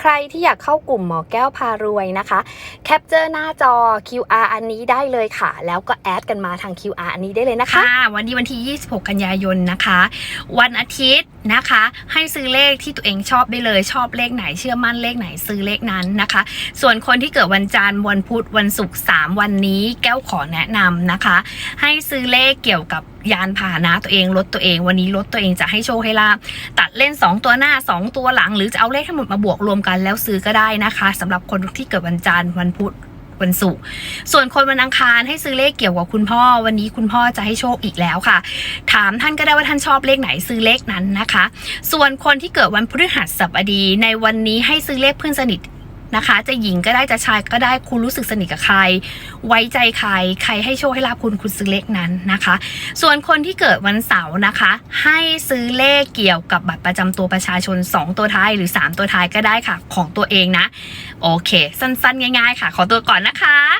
ใครที่อยากเข้ากลุ่มหมอแก้วพารวยนะคะแคปเจอร์หน้าจอ QR อันนี้ได้เลยค่ะ แล้วก็แอดกันมาทาง QR อันนี้ได้เลยนะคะะวันนี้วันที่ 26 กันยายนนะคะ วันอาทิตย์นะคะ ให้ซื้อเลขที่ตัวเองชอบได้เลยชอบเลขไหนเชื่อมั่นเลขไหนซื้อเลขนั้นนะคะ ส่วนคนที่เกิดวันจันทร์วันพุธวันศุกร์3วันนี้แก้วขอแนะนำนะคะ ให้ซื้อเลขเกี่ยวกับ ยานพาหนะตัวเองรถตัวเอง วันนี้รถตัวเองจะให้โชคให้ลาบตัดเล่น 2 ตัวหน้า 2 ตัวหลัง หรือจะเอาเลขทั้งหมดมาบวกรวมกันแล้วซื้อก็ได้นะคะสำหรับคนที่เกิดวันจันทร์วันพุธวันศุกร์ส่วนคนวันอังคารให้ซื้อเลขเกี่ยวกับคุณพ่อ วันนี้คุณพ่อจะให้โชคอีกแล้วค่ะ ถามท่านก็ได้ว่าท่านชอบเลขไหนซื้อเลขนั้นนะคะ ส่วนคนที่เกิดวันพฤหัสบดีในวันนี้ให้ซื้อเลขเพื่อนสนิท นะคะ จะหญิงก็ได้จะชายก็ได้คุณรู้สึกสนิทกับใคร ไว้ใจใคร ใครให้โชคให้ลาบคุณคุณซื้อเลขนั้นนะคะ ส่วนคนที่เกิดวันเสาร์นะคะ ให้ซื้อเลขเกี่ยวกับบัตรประจำตัวประชาชน 2 ตัวท้ายหรือ 3 ตัวท้ายก็ได้ค่ะ ของตัวเองนะ โอเค สั้นๆ ง่ายๆ ค่ะ ขอตัวก่อนนะคะ